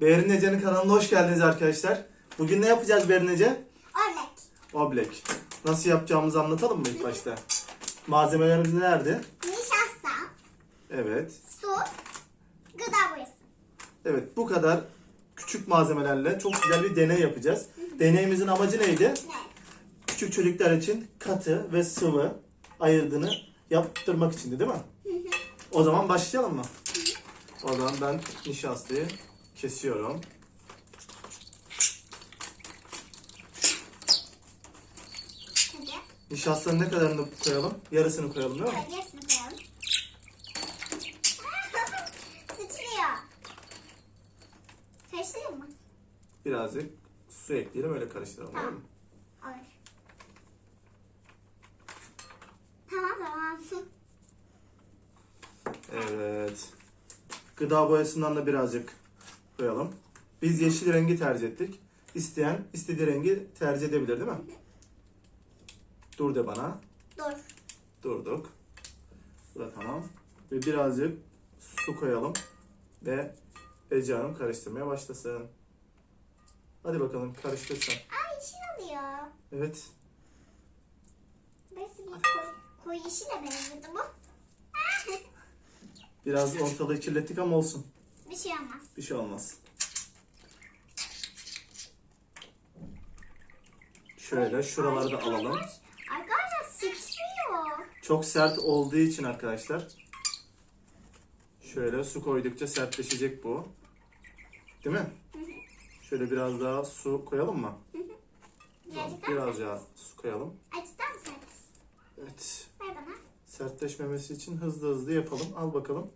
Behrin Ece'nin kanalına hoş geldiniz arkadaşlar. Bugün ne yapacağız Behrin Ece? Örnek. Oblek. Nasıl yapacağımızı anlatalım mı ilk başta? Malzemelerimiz nerede? Nişasta, Evet. su, gıda boyası. Evet bu kadar küçük malzemelerle çok güzel bir deney yapacağız. Deneyimizin amacı neydi? Ne? Küçük çocuklar için katı ve sıvı ayırdığını yaptırmak içindi değil mi? O zaman başlayalım mı? O zaman ben nişastayı kesiyorum. Nişastanın ne kadarını koyalım? Yarısını koyalım değil mi? Hepsini koyalım. Sıçrıyor. Karıştırayım mı? Birazcık su ekleyelim öyle karıştıralım tamam? Olur. Tamam tamam. Evet. Gıda boyasından da birazcık koyalım. Biz yeşil rengi tercih ettik. İsteyen istediği rengi tercih edebilir değil mi? Dur de bana. Dur. Durduk. Bu da tamam. Ve birazcık su koyalım. Ve Ece Hanım karıştırmaya başlasın. Hadi bakalım karıştır sen. Ay yeşil oluyor. Evet. Burası bir koy, koyu yeşile benziyordu bu. Biraz ortalığı kirlettik ama olsun. bir şey olmaz. Bir şey olmaz. Şöyle şuraları da alalım. Arkadaşlar sıçrıyor. Çok sert olduğu için arkadaşlar. Şöyle su koydukça sertleşecek bu. Değil mi? Şöyle biraz daha su koyalım mı? Biraz daha su koyalım. Acıdan mı sen? Evet. Ver bana. Sertleşmemesi için hızlı hızlı yapalım. Al bakalım.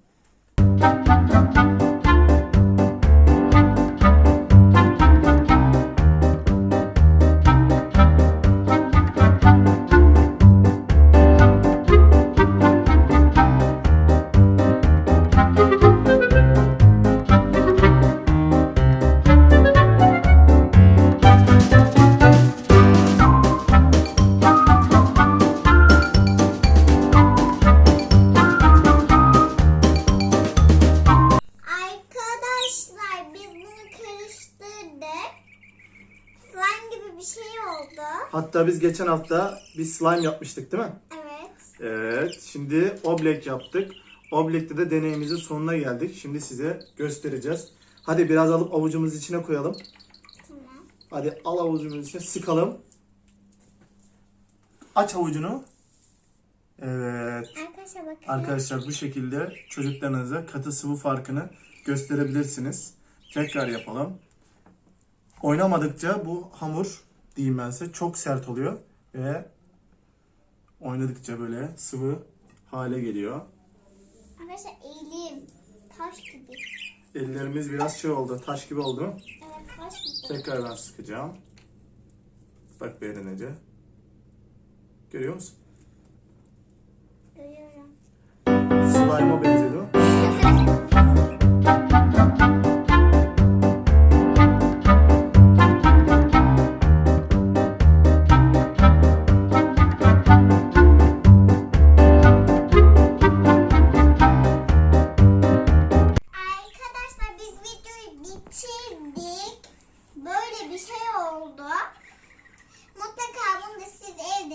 Bir şey oldu. Hatta biz geçen hafta bir slime yapmıştık değil mi? Evet. Evet. Şimdi oblek yaptık. Oblekte de deneyimizin sonuna geldik. Şimdi size göstereceğiz. Hadi biraz alıp avucumuz içine koyalım. Tamam. Hadi al avucumuz içine sıkalım. Aç avucunu. Evet. Arkadaşlar bakın. Arkadaşlar bu şekilde çocuklarınıza katı sıvı farkını gösterebilirsiniz. Tekrar yapalım. Oynamadıkça bu hamur diyeyim ben size çok sert oluyor ve oynadıkça böyle sıvı hale geliyor. Arkadaşlar elim taş gibi. Ellerimiz biraz şey oldu, taş gibi oldu. Evet taş gibi. Tekrar ben sıkacağım. Bak Berin Ece. Görüyor musun? Görüyorum. Slime'a değil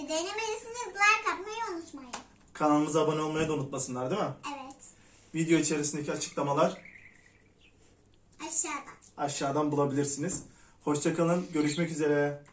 denemelisiniz. Like atmayı unutmayın. Kanalımıza abone olmayı da unutmasınlar değil mi? Evet. Video içerisindeki açıklamalar Aşağıda. aşağıdan bulabilirsiniz. Hoşçakalın. Görüşmek üzere.